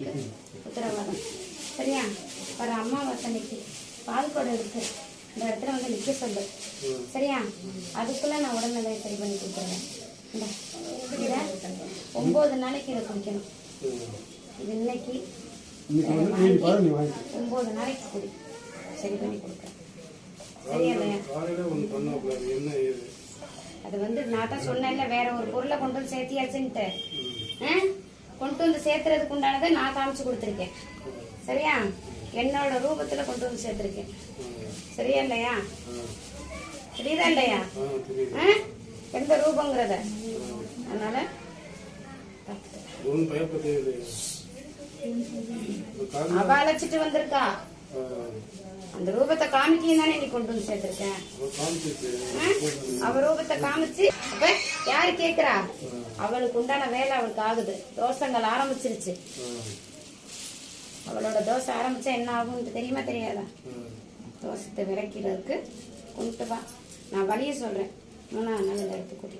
இருக்கு உத்தரவாதம் சரியா? வர அம்மாவாசனைக்கு பால் குடம் இருக்கு இந்த இடத்துல வந்து நிற்க சொல்லு. சரியா? அதுக்குள்ள நான் உடல்நிலையை சரி பண்ணி கொடுத்துருவேன். இதை ஒம்பது நாளைக்கு இதை குடிக்கணும். இது இன்னைக்கு ஒம்பது நாளைக்கு குடி. சரி பண்ணி கொடுக்குறேன். அது வந்து நான் தான் சொன்னேன்ல வேற ஒரு பொருளை கொண்டு வந்து சேர்த்தியாச்சுன்ட்டு. ஆ? கொண்டு வந்து சேர்த்துறதுக்கு உண்டானதை நான் காமிச்சு கொடுத்துருக்கேன். சரியா? என்னோட ரூபத்துல கொண்டு வந்து சேர்த்துருக்கேன். சரியா இல்லையா? தெரியுதா இல்லையா? எந்த ரூபங்கிறத? அதனால அவ அழைச்சிட்டு வந்திருக்கா. அந்த ரூபத்தை காமிக்கையும் தானே நீ கொண்டு வந்து சேர்த்திருக்கேன்? அவ ரூபத்தை காமிச்சு அப்ப யாரு கேக்குறா? அவளுக்கு உண்டான வேலை அவளுக்கு ஆகுது. தோஷங்கள் ஆரம்பிச்சிருச்சு. அவளோட தோசை ஆரம்பிச்சா என்ன ஆகும்னு தெரியுமா தெரியாதா? தோசத்தை விளக்கிறதுக்கு கொண்டு வா. நான் வழியை சொல்றேன். மூணாவது நாள் இந்த இடத்துக்கு கூட்டிட்டு